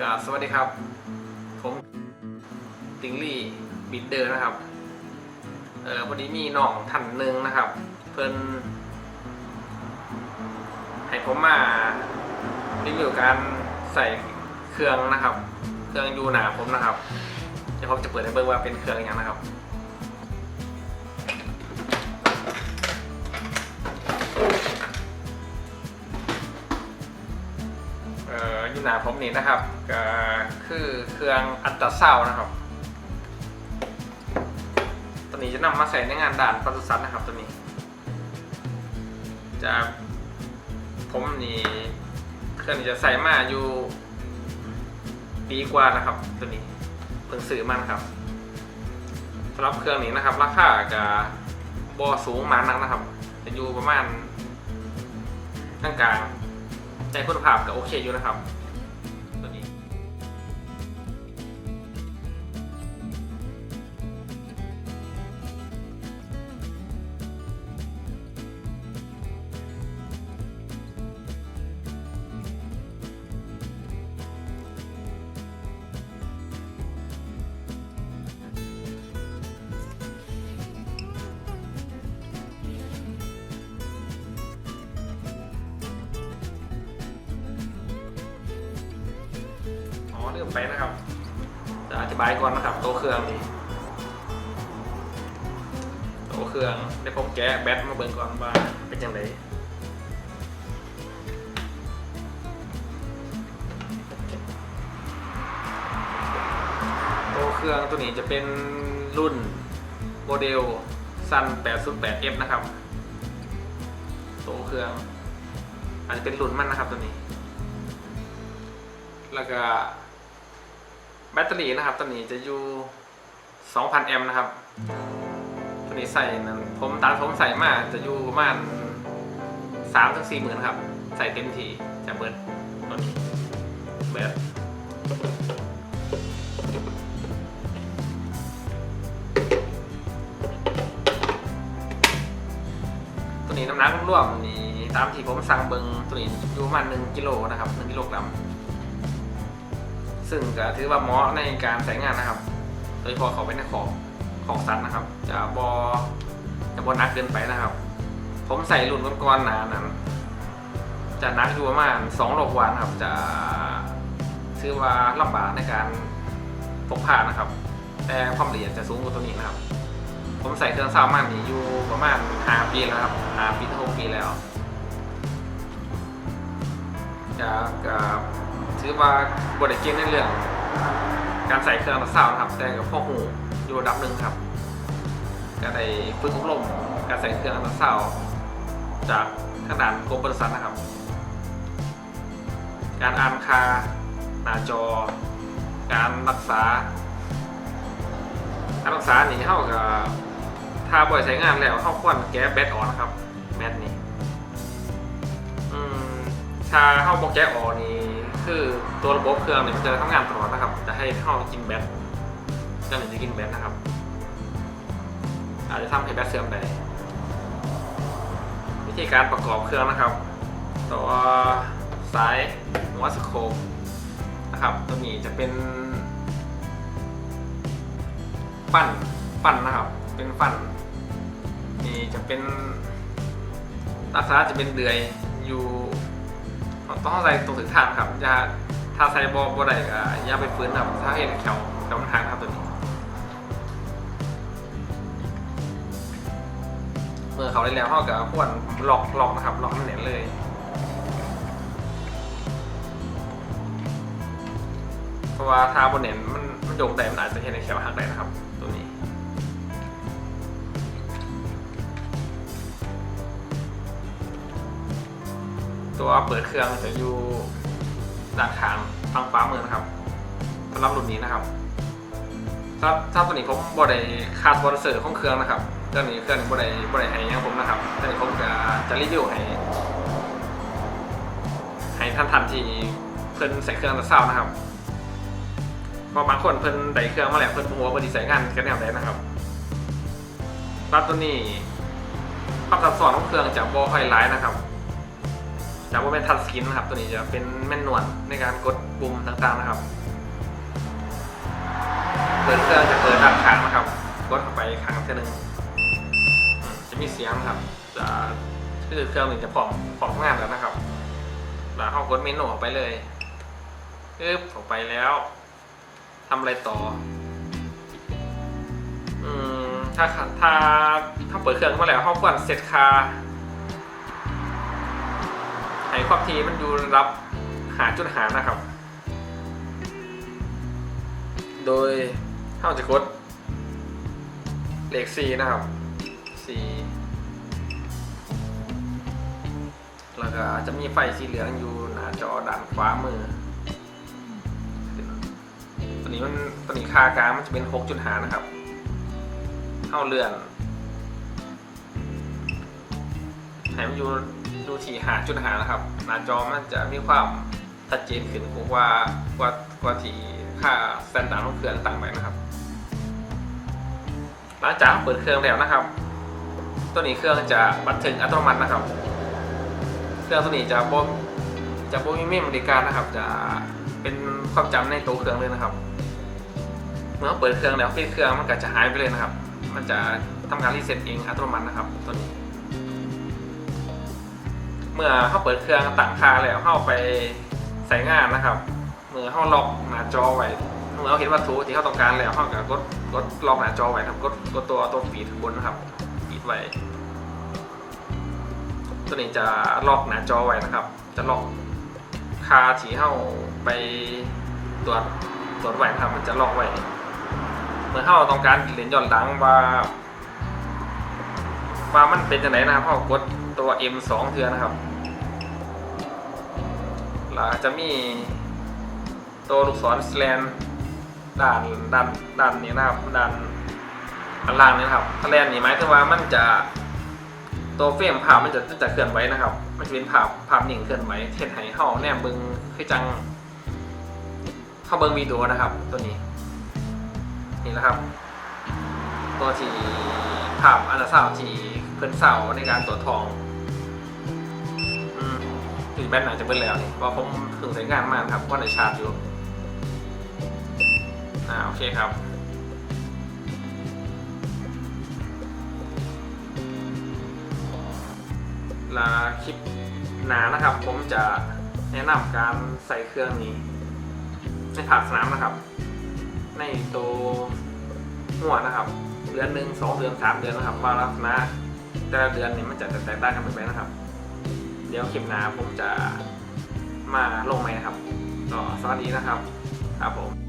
ครับสวัสดีครับ ผมติงลี่บิดเดอร์นะครับ เออพอดีมีน้องท่านหนึ่งนะครับ เพิ่นให้ผมมารีวิวการใส่เครื่องนะครับ เครื่องยูหนาผมนะครับ เดี๋ยวผมจะเปิดให้เบิ่งว่าเป็นเครื่องอย่างนะครับ หนาผมนี่นะครับก็คือเครื่องอัลตราซาวด์นะครับ ตัวนี้จะนำมาใส่ในงานด่านปศุสัตว์นะครับตัวนี้ จะผมนี่เครื่องนี้จะใส่มาอยู่ปีกว่านะครับ ตัวนี้เพิ่งซื้อมานะครับสำหรับเครื่องนี้นะครับ ราคาจะบอสูงมากนักนะครับ จะอยู่ประมาณกลางๆใจคุณภาพก็โอเคอยู่นะครับ ลืมไปนะครับ จะอธิบายก่อนนะครับ ตัวเครื่องนี่ตัวเครื่องเดี๋ยวผมแกะแบตมาเบิ่งก่อนว่าเป็นยังไงตัวเครื่องตัวนี้จะเป็นรุ่นโมเดลซัน 808F นะครับ ตัวเครื่องอาจจะเป็นรุ่นมันนะครับตัวนี้ แล้วก็ แบตเตอรี่นะครับตัวนี้จะอยู่ 2,000 แอมป์นะครับ ตัวนี้ใส่นั้นผมตามผมใส่มาจะอยู่ประมาณ3ถึง4หมื่นครับ ใส่เต็มทีจะเบิดตัวนี้แบตตัวนี้น้ำหนักรวมนี่ตามที่ผมสั่งเบิงตัวนี้อยู่ประมาณ1กิโลนะครับ1กิโลกรัม ซึ่งก็ถือว่าเหมาะในการใช้งานนะครับ โดยเฉพาะเขาเป็นของของสัตว์นะครับ จะบอจะบอนักเกินไปนะครับ ผมใส่รุ่นก้อนๆหนานั้น จะหนักอยู่ประมาณสองโลกวานครับ จะถือว่าลำบากในการพกพานะครับ แต่ความละเอียดจะสูงกว่าตัวนี้นะครับ ผมใส่เครื่องซาวมันนี่อยู่ประมาณห้าปีแล้วครับห้าปีถึงหกปีแล้วจะก็ ถือว่าบทเก่งในเรื่อง การใส่เครื่องอัลตราซาวด์นะครับ แต่กับพ่อหูอยู่ระดับหนึ่งครับก็ได้ฝึกอบรมการใส่เครื่องอัลตราซาวด์จากทางด้านกรมบริษัทนะครับ การอ่านคาหน้าจอ การรักษา การรักษานี่เท่ากับถ้าบ่อยใช้งานแล้วเข้าควรแก้แบตออกนะครับแบตนี่ถ้าเข้าโปรแกรมออกนี่ คือตัวระบบเครื่องเนี่ยมันจะทำงานตลอดนะครับ จะให้เข้ากินแบตเครื่องจะกินแบตนะครับ อาจจะทำให้แบตเสื่อมได้วิธีการประกอบเครื่องนะครับ ตัวสายหัวสโคปนะครับ ตัวนี้จะเป็นฟันฟันนะครับ เป็นฟันนี่จะเป็นลักษณะจะเป็นเดือยอยู่ ต้องใส่ตรงถึงทางครับอย่าถ้าใส่บอบอได้ก็อย่าไปฟื้นครับถ้าเห็นแขวแขวมันทางครับตัวนี้เมื่อเขาได้แล้วเขาก็ควรล็อกล็อกนะครับล็อกมันเน้นเลยเพราะว่าถ้าบนเน้นมันมันโยงได้มันอาจจะเห็นในแขวหักได้นะครับ ตัวเปิดเครื่องจะอยู่ด้านข้างฝั่งขวามือนะครับสำหรับรุ่นนี้นะครับถ้าถ้าตัวนี้ผมบอได้คาสปอนเซอร์ของเครื่องนะครับเครื่องนี้เครื่องบอได้บอได้ให้ยังผมนะครับแต่นี้ผมจะจะรีวิวให้ให้ท่านทันที่เพิ่นใส่เครื่องแล้วเศร้านะครับเพราะบางคนเพิ่นได้เครื่องมาแล้วเพิ่นหัวาเพิ่นสิใส่งานกันแนวใดนะครับรับตัวนี้ความซับซ้อนของเครื่องจะบ่ค่อยหลายนะครับ จะว่าเป็นทัชสกรีนนะครับตัวนี้จะเป็นแม่นวลในการกดปุ่มต่างๆนะครับเปิดเครื่องจะเปิดด้านข้างนะครับ กดเข้าไปครั้งหนึ่งจะมีเสียงนะครับ จะคือเครื่องหนึ่งจะพร้อมพร้อมงานแล้วนะครับแล้วเข้ากดเมนูออกไปเลยปึ๊บออกไปแล้วทำอะไรต่อ อืมถ้าถ้าถ้าเปิดเครื่องมาแล้วเขาควรเซตคา ให้ความทีมันอยู่รับหาจุดหานะครับ โดยเขาจะกดเลข C นะครับ C แล้วก็จะมีไฟสีเหลืองอยู่หน้าจอด้านขวามือ ตัวนี้มันตัวนี้ค่ากลางมันจะเป็น6จุดหานะครับเข้าเลื่อนให้มันอยู่ ดูที่หาจุดหานะครับ หน้าจอมันจะมีความชัดเจนขึ้นกว่ากว่ากว่าที่ค่าสแตนดาร์ดของเครื่องต่างไปนะครับหลังจากเปิดเครื่องแล้วนะครับ ตัวนี้เครื่องจะบันทึกอัตโนมัตินะครับ เครื่องตัวนี้จะบ่จะบ่มีเมมบริการนะครับ จะเป็นความจำในตัวเครื่องเลยนะครับ เมื่อเปิดเครื่องแล้วปิดเครื่องมันก็จะหายไปเลยนะครับ มันจะทำการรีเซ็ตเองอัตโนมัตินะครับ ตัวนี้ เมื่อเข้าเปิดเครื่องตั้งค่าแล้วเข้าไปใส่งานนะครับเมื่อเข้าล็อกหน้าจอไว้เมื่อเขาเห็นวัตถุที่เขาต้องการแล้วเขาก็กดกดล็อกหน้าจอไว้ครับกดกดตัวตัวฟีดบนนะครับฟีดไว้ ตัวนี้จะล็อกหน้าจอไว้นะครับ จะล็อกคาที่เข้าไปตรวจตรวจไว้นะครับมันจะล็อกไว้เมื่อเข้าต้องการเรียนย้อนหลังว่าว่ามันเป็นจังไหนนะครับเขากด ตัว M2 เทือนะครับแล้วจะมีตัวลูกศรสแลนด้านด้านด้านนี้นะครับด้านด้านล่างนี้นะครับสแลนนี่หมายถึงว่ามันจะตัวเฟรมภาพมันจะจะเคลื่อนไหวนะครับ มันจะเป็นภาพภาพนิ่งเคลื่อนไหวเทศให้เฮาแนมเบิงคือจังเข้าเบิงวิดีโอนะครับ ตัวนี้ นี่แหละครับ ตัวที่ภาพอันดับสาวที่เพิ่นเสาในการตรวจทอง ถึงแบตหนังจะเบิ้ลแล้วนี่เพราะผมเพิ่งใช้งานมากครับว่าในชาร์จอยู่อ่าโอเคครับลาคลิปหนานะครับ ผมจะแนะนำการใส่เครื่องนี้ ในภาคสนามนะครับ ในตัวหัวนะครับเดือนหนึ่งสองเดือนสามเดือนนะครับ ว่าลักษณะแต่ละเดือนนี่มันจะแตกต่างกันไปนะครับ เดี๋ยวคลิปหน้าผมจะมาลงไหมนะครับก็สวัสดีนะครับครับผม